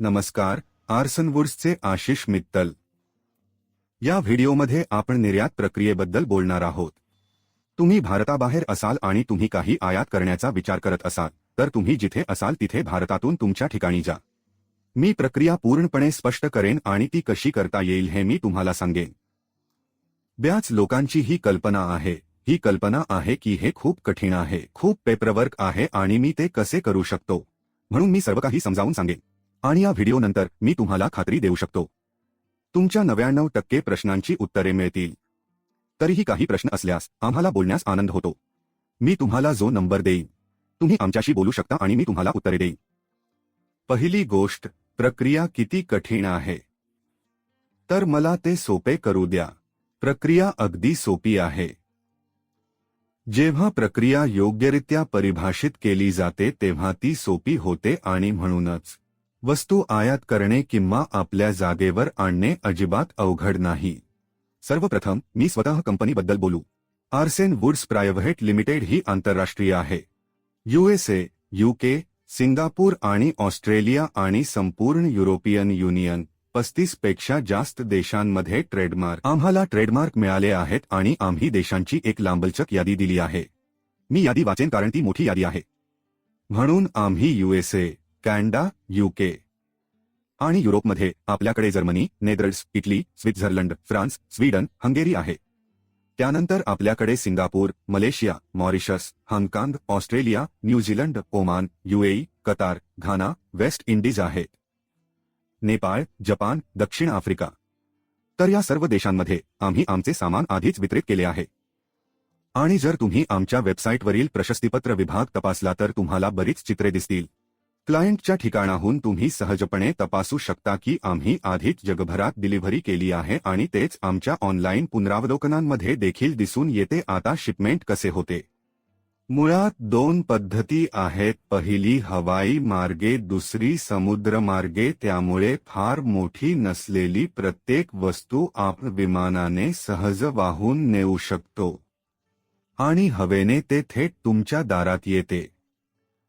नमस्कार आर्सनवुड्सचे आशिष मित्तल. या व्हिडिओमध्ये आपण निर्यात प्रक्रियेबद्दल बोलणार आहोत. तुम्ही भारताबाहेर असाल आणि तुम्ही काही आयात करण्याचा विचार करत असाल तर तुम्ही जिथे असाल तिथे भारतातून तुमच्या ठिकाणी जा. मी प्रक्रिया पूर्णपणे स्पष्ट करेन आणि ती कशी करता येईल हे मी तुम्हाला सांगेन. ब्याच लोकांची ही कल्पना आहे ही कल्पना आहे की हे खूप कठीण आहे खूप पेपरवर्क आहे आणि मी ते कसे करू शकतो म्हणून मी सर्व काही समजावून सांगेन. आणि या व्हिडिओनंतर मी तुम्हाला खात्री देऊ शकतो. तुमच्या नव्याण्णव टक्के प्रश्नांची उत्तरे मिळतील. तरीही काही प्रश्न असल्यास आम्हाला बोलण्यास आनंद होतो. मी तुम्हाला जो नंबर देईन तुम्ही आमच्याशी बोलू शकता आणि मी तुम्हाला उत्तरे देईन. पहिली गोष्ट प्रक्रिया किती कठीण आहे? तर मला ते सोपे करू द्या. प्रक्रिया अगदी सोपी आहे. जेव्हा प्रक्रिया योग्यरित्या परिभाषित केली जाते तेव्हा ती सोपी होते आणि म्हणूनच. वस्तू आयात करणे किंवा आपल्या जागेवर आणणे अजिबात अवघड नाही. सर्वप्रथम मी स्वतः कंपनीबद्दल बोलू. आर्सेन वुड्स प्रायव्हेट लिमिटेड ही आंतरराष्ट्रीय आहे. यूएसए यूके सिंगापूर आणि ऑस्ट्रेलिया आणि संपूर्ण युरोपियन युनियन पस्तीसपेक्षा जास्त देशांमध्ये ट्रेडमार्क आम्हाला ट्रेडमार्क मिळाले आहेत आणि आम्ही देशांची एक लांबलचक यादी दिली आहे. मी यादी वाचेन कारण ती मोठी यादी आहे. म्हणून आम्ही यूएसए कॅनडा यूके आणि युरोपमध्ये आपल्याकडे Germany Netherlands Italy Switzerland France Sweden Hungary आहे. त्यानंतर आपल्याकडे सिंगापूर मलेशिया मॉरिशस हाँगकाँग Australia New Zealand Oman UAE Qatar Ghana West Indies आहेत. नेपाळ जपान दक्षिण आफ्रिका. तर या सर्व देशांमध्ये आम्ही आमचे सामान आधीच वितरित केले आहे. आणि जर तुम्ही आमच्या वेबसाईटवरील प्रशस्तीपत्र विभाग तपासला तर तुम्हाला बरीच चित्रे दिसतील. क्लायंटच्या ठिकाणाहून तुम्ही सहजपणे तपासू शकता की आम्ही आधीच जगभरात डिलिव्हरी केली आहे आणि तेच आमच्या ऑनलाईन पुनरावलोकनांमध्ये देखील दिसून येते. आता शिपमेंट कसे होते? मुळात दोन पद्धती आहेत. पहिली हवाई मार्गे दुसरी समुद्र मार्गे त्यामुळे फार मोठी नसलेली प्रत्येक वस्तू आपण विमानाने सहज वाहून नेऊ शकतो. आणि हवेने ते थेट तुमच्या दारात येते.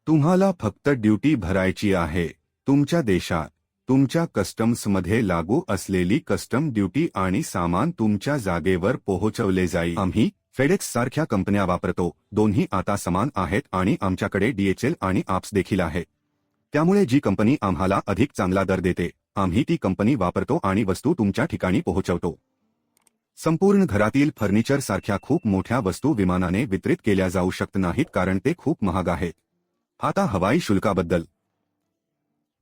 तुम्हाला फक्त ड्युटी भरायची आहे. तुमच्या देशात तुमच्या कस्टम्समध्ये लागू असलेली कस्टम ड्युटी आणि सामान तुमच्या जागेवर पोहोचवले जाईल. आम्ही फेडेक्स सारख्या कंपन्या वापरतो. दोन्ही आता समान आहेत आणि आमच्याकडे डीएचएल आणि आप्स देखील आहे. त्यामुळे जी कंपनी आम्हाला अधिक चांगला दर देते आम्ही ती कंपनी वापरतो आणि वस्तू तुमच्या ठिकाणी पोहोचवतो. संपूर्ण घरातील फर्निचर सारख्या खूप मोठ्या वस्तू विमानाने वितरित केल्या जाऊ शकत नाहीत कारण ते खूप महाग आहेत. आता हवाई शुल्काबद्दल.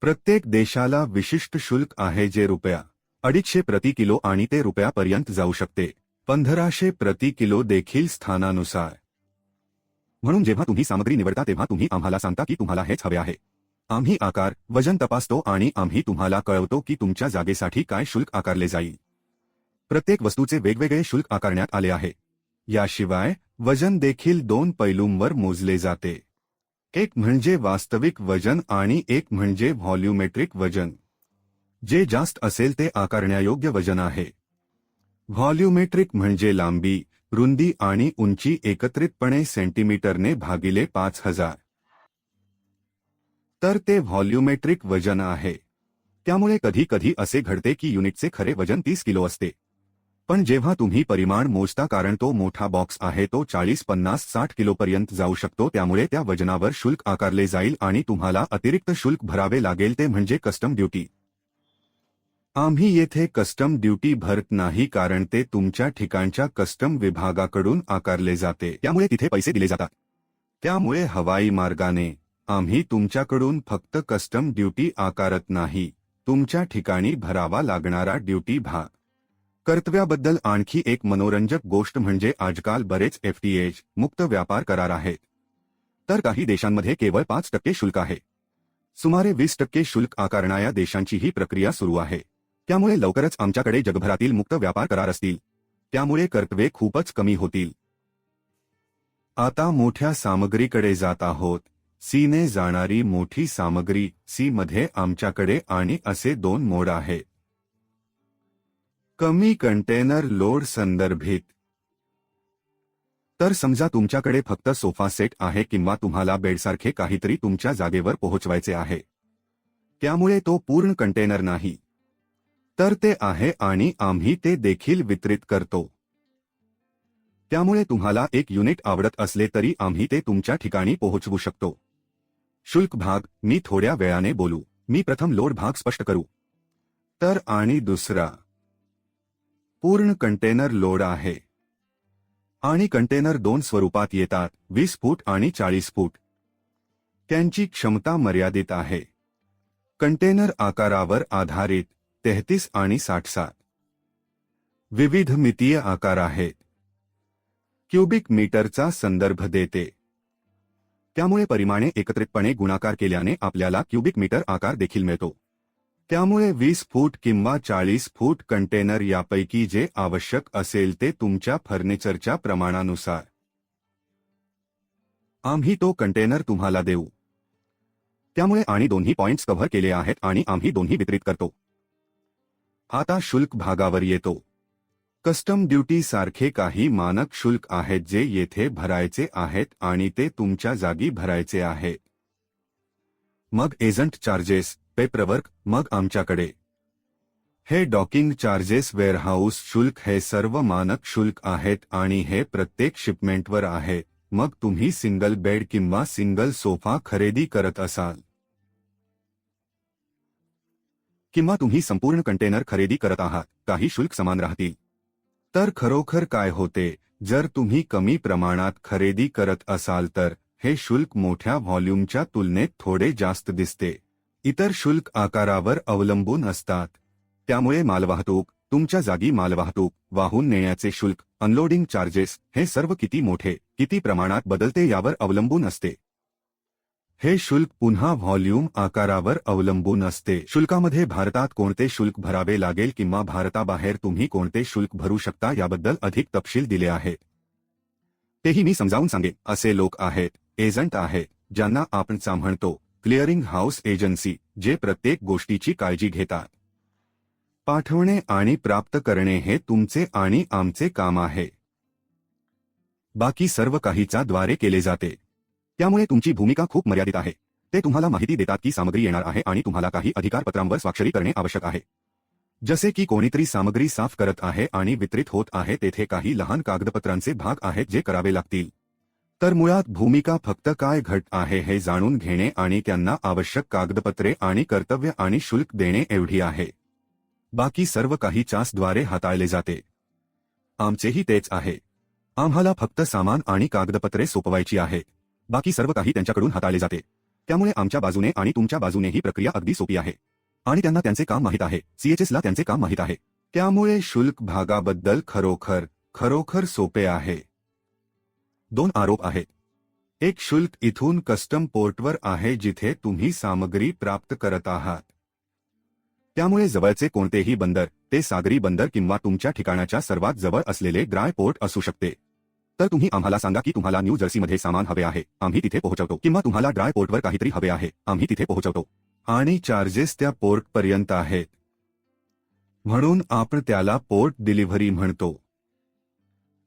प्रत्येक देशाला विशिष्ट शुल्क आहे जे रुपया अडीचशे प्रति किलो आणि ते रुपयापर्यंत जाऊ शकते. पंधराशे प्रति किलो देखील स्थानानुसार. म्हणून जेव्हा तुम्ही सामग्री निवडता तेव्हा तुम्ही आम्हाला सांगता की तुम्हाला हेच हवे आहे. आम्ही आकार वजन तपासतो आणि आम्ही तुम्हाला कळवतो की तुमच्या जागेसाठी काय शुल्क आकारले जाईल. प्रत्येक वस्तूचे वेगवेगळे शुल्क आकारण्यात आले आहे. याशिवाय वजन देखील दोन पैलूंवर मोजले जाते. एक म्हणजे वास्तविक वज़न आणि एक म्हणजे व्हॉल्युमेट्रिक वज़न. जे जास्त असेल ते आकारण्यायोग्य वज़न आहे. व्हॉल्युमेट्रिक म्हणजे लांबी, रुंदी आणि उंची एकत्रितपणे सेंटीमीटरने भागिले पाच हज़ार. तर ते व्हॉल्युमेट्रिक वज़न आहे. त्यामुळे कधी कधी असे घडते की युनिटचे खरे वज़न तीस किलो असते. पण जेव्हा तुम्ही परिमाण मोजता कारण तो मोठा बॉक्स आहे तो चाळीस पन्नास साठ किलोपर्यंत जाऊ शकतो त्यामुळे त्या वजनावर शुल्क आकारले जाईल आणि तुम्हाला अतिरिक्त शुल्क भरावे लागेल ते म्हणजे कस्टम ड्युटी आम्ही येथे कस्टम ड्युटी भरत नाही कारण ते तुमच्या ठिकाणच्या कस्टम विभागाकडून आकारले जाते. त्यामुळे तिथे पैसे दिले जातात. त्यामुळे हवाई मार्गाने आम्ही तुमच्याकडून फक्त कस्टम ड्युटी आकारत नाही. तुमच्या ठिकाणी भरावा लागणारा ड्युटी भाग. कर्तव्याबद्दल आणखी एक मनोरंजक गोष्ट म्हणजे आजकाल बरेच एफटीएज मुक्त व्यापार करार आहेत. तर काही देशांमध्ये केवळ पाच टक्के शुल्क आहे. सुमारे वीस टक्के शुल्क आकारणाऱ्या देशांची ही प्रक्रिया सुरू आहे. त्यामुळे लवकरच आमच्याकडे जगभरातील मुक्त व्यापार करार असतील. त्यामुळे कर्तव्ये खूपच कमी होतील. आता मोठ्या सामग्रीकडे जात आहोत. सीने जाणारी मोठी सामग्री सी मध्ये आमच्याकडे आणि असे दोन मोड आहेत. कमी कंटेनर लोड संदर्भित. तर समजा तुमच्याकडे फक्त सोफा सेट आहे किंवा तुम्हाला बेडसारखे काहीतरी तुमच्या जागेवर पोहोचवायचे आहे. त्यामुळे तो पूर्ण कंटेनर नाही. तर ते आहे आणि आम्ही ते देखील वितरित करतो. त्यामुळे तुम्हाला एक युनिट आवडत असले तरी आम्ही ते तुमच्या ठिकाणी पोहोचवू शकतो. शुल्क भाग मी थोड्या वेळाने बोलू. मी प्रथम लोड भाग स्पष्ट करू. तर आणि दुसरा. पूर्ण कंटेनर लोड आहे. आणि कंटेनर दोन स्वरूपात येतात वीस फूट आणि चाळीस फूट. त्यांची क्षमता मर्यादित आहे. कंटेनर आकारावर आधारित तेहतीस आणि साठ सात विविध मितीय आकार आहेत. क्युबिक मीटरचा संदर्भ देते. त्यामुळे परिमाणे एकत्रितपणे गुणाकार केल्याने आपल्याला क्युबिक मीटर आकार देखील मिळतो. त्यामुळे वीस फूट किंवा चाळीस फूट कंटेनर यापैकी जे आवश्यक असेल ते तुमच्या फर्निचरच्या प्रमाणानुसार. आम्ही तो कंटेनर तुम्हाला देऊ. त्यामुळे आणि दोन्ही पॉइंट्स कव्हर केले आहेत आणि आम्ही दोन्ही वितरित करतो. आता शुल्क भागावर येतो. कस्टम ड्युटी सारखे काही मानक शुल्क आहेत जे येथे भरायचे आहेत आणि ते तुमच्या जागी भरायचे आहे. मग एजंट चार्जेस पेपरवर्क मग आमच्याकडे. हे डॉकिंग चार्जेस वेअरहाऊस शुल्क हे सर्व मानक शुल्क आहेत आणि हे प्रत्येक शिपमेंटवर आहे. मग तुम्ही सिंगल बेड किंवा सिंगल सोफा खरेदी करत असाल. किंवा तुम्ही संपूर्ण कंटेनर खरेदी करत आहात काही शुल्क समान राहतील. तर खरोखर काय होते? जर तुम्ही कमी प्रमाणात खरेदी करत असाल तर हे शुल्क मोठ्या व्हॉल्यूमच्या तुलनेत थोडे जास्त दिसते. इतर शुल्क आकारावर अवलंबून असतात. त्यामुळे मालवाहतूक तुमच्या जागी मालवाहतूक वाहून नेण्याचे शुल्क अनलोडिंग चार्जेस हे सर्व किती मोठे किती प्रमाणात बदलते यावर अवलंबून असते. हे शुल्क पुन्हा व्हॉल्यूम आकारावर अवलंबून असते. शुल्कामध्ये भारतात कोणते शुल्क भरावे लागेल किंवा भारताबाहेर तुम्ही कोणते शुल्क भरू शकता याबद्दल अधिक तपशील दिले आहे तेही मी समजावून सांगेन. असे लोक आहेत एजंट आहे ज्यांना आपण चा म्हणतो क्लिअरिंग हाऊस एजन्सी जे प्रत्येक गोष्टीची काळजी घेतात. पाठवणे आणि प्राप्त करणे हे तुमचे आणि आमचे काम आहे. बाकी सर्व काहीचा द्वारे केले जाते. त्यामुळे तुमची भूमिका खूप मर्यादित आहे. ते तुम्हाला माहिती देतात की सामग्री येणार आहे आणि तुम्हाला काही अधिकारपत्रांवर स्वाक्षरी करणे आवश्यक आहे. जसे की कोणीतरी सामग्री साफ करत आहे आणि वितरित होत आहे तेथे काही लहान कागदपत्रांचे भाग आहेत जे करावे लागतील. तर मुळात भूमिका फक्त काय घट आहे हे जाणून घेणे आणि त्यांना आवश्यक कागदपत्रे आणि कर्तव्य आणि शुल्क देणे एवढी आहे. बाकी सर्व काही चासद्वारे हाताळले जाते. आमचेही तेच आहे. आम्हाला फक्त सामान आणि कागदपत्रे सोपवायची आहे. बाकी सर्व काही त्यांच्याकडून हाताळले जाते. त्यामुळे आमच्या बाजूने आणि तुमच्या बाजूने ही प्रक्रिया अगदी सोपी आहे. आणि त्यांना त्यांचे काम माहीत आहे. सीएचएसला त्यांचे काम माहीत आहे. त्यामुळे शुल्क भागाबद्दल खरोखर खरोखर सोपे आहे. दोन आरोप आहेत. एक शुल्क इथून कस्टम पोर्टवर आहे जिथे तुम्ही सामग्री प्राप्त करत आहात. त्यामुळे जवळचे कोणतेही बंदर ते सागरी बंदर किंवा तुमच्या ठिकाणाच्या सर्वात जवळ असलेले ड्राय पोर्ट असू शकते. तर तुम्ही आम्हाला सांगा की तुम्हाला न्यू जर्सीमध्ये सामान हवे आहे आम्ही तिथे पोहोचवतो किंवा तुम्हाला ड्राय पोर्टवर काहीतरी हवे आहे आम्ही तिथे पोहोचवतो. आणि चार्जेस त्या पोर्टपर्यंत आहेत. म्हणून आपण त्याला पोर्ट डिलिव्हरी म्हणतो.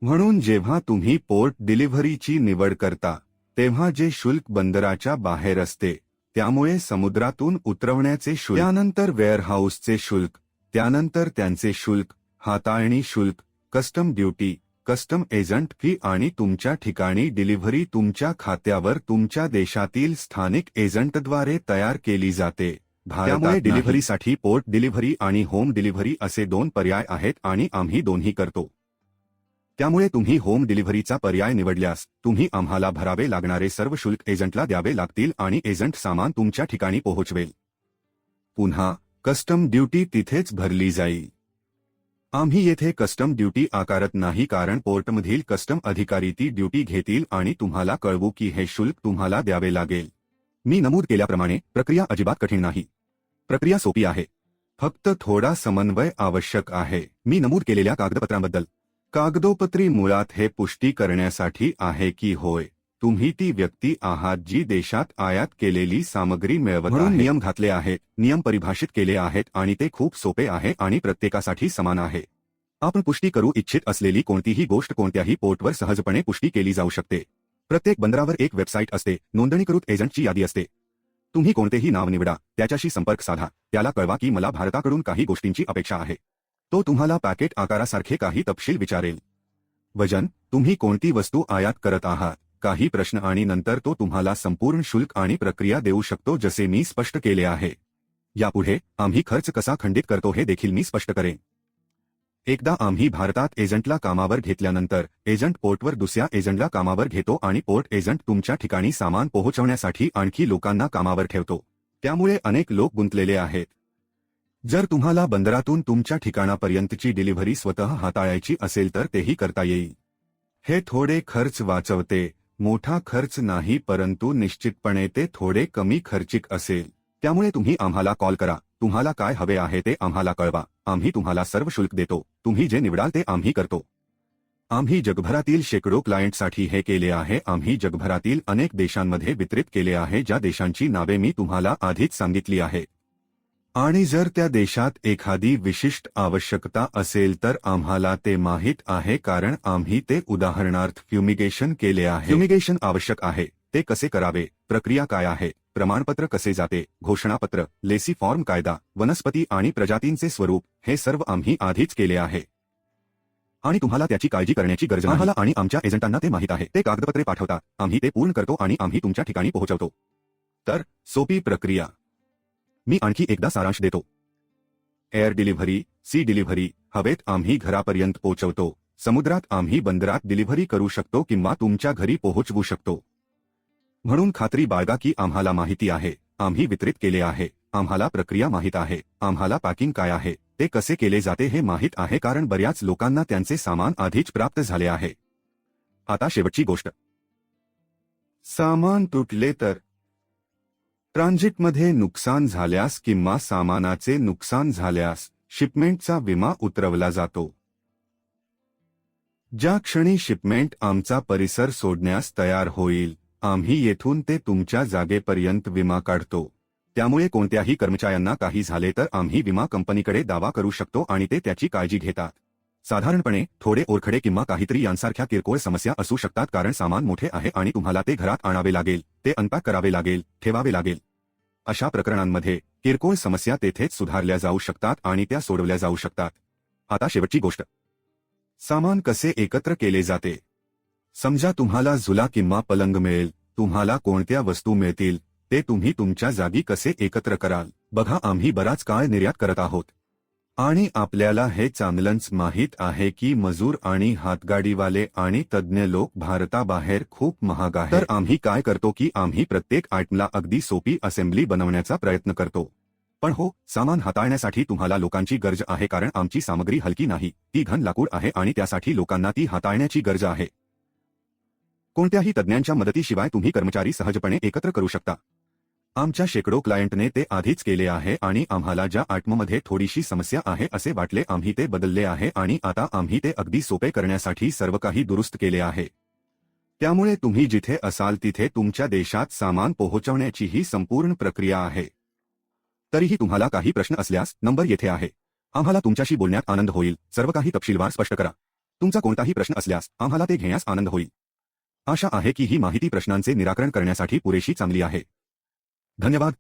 म्हणून जेव्हा तुम्ही पोर्ट डिलिव्हरीची निवड करता तेव्हा जे शुल्क बंदराच्या बाहेर असते त्यामुळे समुद्रातून उतरवण्याचे शुल्क त्यानंतर वेअरहाऊसचे शुल्क त्यानंतर त्यांचे शुल्क हाताळणी शुल्क custom duty custom agent fee आणि तुमच्या ठिकाणी डिलिव्हरी तुमच्या खात्यावर तुमच्या देशातील स्थानिक एजंटद्वारे तयार केली जाते. त्यामुळे डिलिव्हरीसाठी पोर्ट डिलिव्हरी आणि होम डिलिव्हरी असे दोन पर्याय आहेत आणि आम्ही दोन्ही करतो. त्यामुळे तुम्ही होम डिलिव्हरीचा पर्याय निवडल्यास तुम्ही आम्हाला भरावे लागणारे सर्व शुल्क एजंटला द्यावे लागतील आणि एजंट सामान तुमच्या ठिकाणी पोहोचवेल. पुन्हा कस्टम ड्युटी तिथेच भरली जाईल. आम्ही येथे कस्टम ड्युटी आकारत नाही कारण पोर्टमधील कस्टम अधिकारी ती ड्युटी घेतील आणि तुम्हाला कळवू की हे शुल्क तुम्हाला द्यावे लागेल. मी नमूद केल्याप्रमाणे प्रक्रिया अजिबात कठीण नाही. प्रक्रिया सोपी आहे. फक्त थोडा समन्वय आवश्यक आहे. मी नमूद केलेल्या कागदपत्रांबद्दल कागदोपत्री मुळात हे पुष्टी करण्यासाठी आहे की होय तुम्ही ती व्यक्ती आहात जी देशात आयात केलेली सामग्री मिळवत म्हणून नियम घातले आहेत नियम परिभाषित केले आहेत आणि ते खूप सोपे आहे आणि प्रत्येकासाठी समान आहे. आपण पुष्टी करू इच्छित असलेली कोणतीही गोष्ट कोणत्याही पोर्टवर सहजपणे पुष्टी केली जाऊ शकते. प्रत्येक बंदरावर एक वेबसाईट असते नोंदणीकृत एजंटची यादी असते. तुम्ही कोणतेही नाव निवडा त्याच्याशी संपर्क साधा त्याला कळवा की मला भारताकडून काही गोष्टींची अपेक्षा आहे. तो तुम्हाला पॅकेट आकारासारखे काही तपशील विचारेल. वज़न, तुम्ही कोणती वस्तू आयात करत आहात? काही प्रश्न आणि नंतर तो तुम्हाला संपूर्ण शुल्क आणि प्रक्रिया देऊ शकतो जसे मी स्पष्ट केले आहे. यापुढे, आम्ही खर्च कसा खंडित करतो हे देखील मी स्पष्ट करेन. एकदा आम्ही भारतात एजंटला कामावर घेतल्यानंतर, एजंट पोर्टवर दुसऱ्या एजंटला कामावर घेतो आणि पोर्ट एजंट तुमच्या ठिकाणी सामान पोहोचवण्यासाठी आणखी लोकांना कामावर ठेवतो. त्यामुळे अनेक लोक गुंतलेले आहेत. जर तुम्हाला बंदरातून तुमच्या ठिकाणापर्यंतची डिलिव्हरी स्वतः हाताळायची असेल तर तेही करता येईल. हे थोडे खर्च वाचवते मोठा खर्च नाही परंतु निश्चितपणे ते थोडे कमी खर्चिक असेल. त्यामुळे तुम्ही आम्हाला कॉल करा. तुम्हाला काय हवे आहे ते आम्हाला कळवा. आम्ही तुम्हाला सर्व शुल्क देतो. तुम्ही जे निवडाल ते आम्ही करतो. आम्ही जगभरातील शेकडो क्लायंटसाठी हे केले आहे. आम्ही जगभरातील अनेक देशांमध्ये वितरित केले आहे. ज्या देशांची नावे मी तुम्हाला आधीच सांगितली आहे. आणि जर त्या देशात एखादी विशिष्ट आवश्यकता असेल तर आम्हाला ते माहीत आहे कारण आम्ही ते उदाहरणार्थ फ्युमिगेशन केले आहे. फ्युमिगेशन आवश्यक आहे. ते कसे करावे? प्रक्रिया काय आहे? प्रमाणपत्र कसे जाते? घोषणापत्र लेसी फॉर्म कायदा वनस्पती आणि प्रजातींचे स्वरूप हे सर्व आम्ही आधीच केले आहे. आणि तुम्हाला त्याची काळजी करण्याची गरज आम्हाला आणि आमच्या एजंटांना ते माहीत आहे. ते कागदपत्रे पाठवतात. आम्ही ते पूर्ण करतो आणि आम्ही तुमच्या ठिकाणी पोहोचवतो. तर सोपी प्रक्रिया. मी आणखी एकदा सारांश देतो. एअर डिलिव्हरी सी डिलिव्हरी हवेत आम्ही घरापर्यंत पोहोचवतो. समुद्रात आम्ही बंदरात डिलिव्हरी करू शकतो किंवा तुमच्या घरी पोहोचवू शकतो. म्हणून खात्री बाळगा की आम्हाला माहिती आहे. आम्ही वितरित केले आहे. आम्हाला प्रक्रिया माहीत आहे. आम्हाला पॅकिंग काय आहे? ते कसे केले जाते हे माहीत आहे कारण बऱ्याच लोकांना त्यांचे सामान आधीच प्राप्त झाले आहे. आता शेवटची गोष्ट. सामान तुटले तर ट्रान्झिटमध्ये नुकसान झाल्यास किंवा सामानाचे नुकसान झाल्यास शिपमेंटचा विमा उतरवला जातो. ज्या क्षणी शिपमेंट आमचा परिसर सोडण्यास तयार होईल आम्ही येथून ते तुमच्या जागेपर्यंत विमा काढतो. त्यामुळे कोणत्याही कर्मचाऱ्यांना काही झाले तर आम्ही विमा कंपनीकडे दावा करू शकतो आणि ते त्याची काळजी घेतात. साधारणपणे थोडे ओरखडे किंवा काहीतरी यांसारख्या किरकोळ समस्या असू शकतात कारण सामान मोठे आहे आणि तुम्हाला ते घरात आणावे लागेल ते अनपॅक करावे लागेल ठेवावे लागेल. अशा प्रकरणांमध्ये किरकोळ समस्या तेथेच सुधारल्या जाऊ शकतात आणि त्या सोडवल्या जाऊ शकतात. आता शेवटची गोष्ट. सामान कसे एकत्र केले जाते? समजा तुम्हाला झुला किंवा पलंग मिळेल तुम्हाला कोणत्या वस्तू मिळतील ते तुम्ही तुमच्या जागी कसे एकत्र कराल? बघा आम्ही बराच काळ निर्यात करत आहोत. आणि आपल्याला हे चांगलंच माहीत आहे की मजूर आणि हातगाडीवाले आणि तज्ज्ञ लोक भारताबाहेर खूप महाग आहे तर आम्ही काय करतो की आम्ही प्रत्येक आयटमला अगदी सोपी असेंब्ली बनवण्याचा प्रयत्न करतो. पण हो सामान हाताळण्यासाठी तुम्हाला लोकांची गरज आहे कारण आमची सामग्री हलकी नाही ती घन लाकूड आहे आणि त्यासाठी लोकांना ती हाताळण्याची गरज आहे. कोणत्याही तज्ज्ञांच्या मदतीशिवाय तुम्ही कर्मचारी सहजपणे एकत्र करू शकता. आमच्या शेकडो क्लायंटने ते आधीच केले आहे आणि आम्हाला ज्या आत्ममध्ये थोडीशी समस्या आहे असे वाटले आम्ही ते बदलले आहे आणि आता आम्ही ते अगदी सोपे करण्यासाठी सर्व काही दुरुस्त केले आहे. त्यामुळे तुम्ही जिथे असाल तिथे तुमच्या देशात सामान पोहोचवण्याची ही संपूर्ण प्रक्रिया आहे. तरीही तुम्हाला काही प्रश्न असल्यास नंबर येथे आहे. आम्हाला तुमच्याशी बोलण्यात आनंद होईल. सर्व काही तपशीलवार स्पष्ट करा. तुमचा कोणताही प्रश्न असल्यास आम्हाला ते घेण्यास आनंद होईल. आशा आहे की ही माहिती प्रश्नांचे निराकरण करण्यासाठी पुरेशी चांगली आहे. धन्यवाद.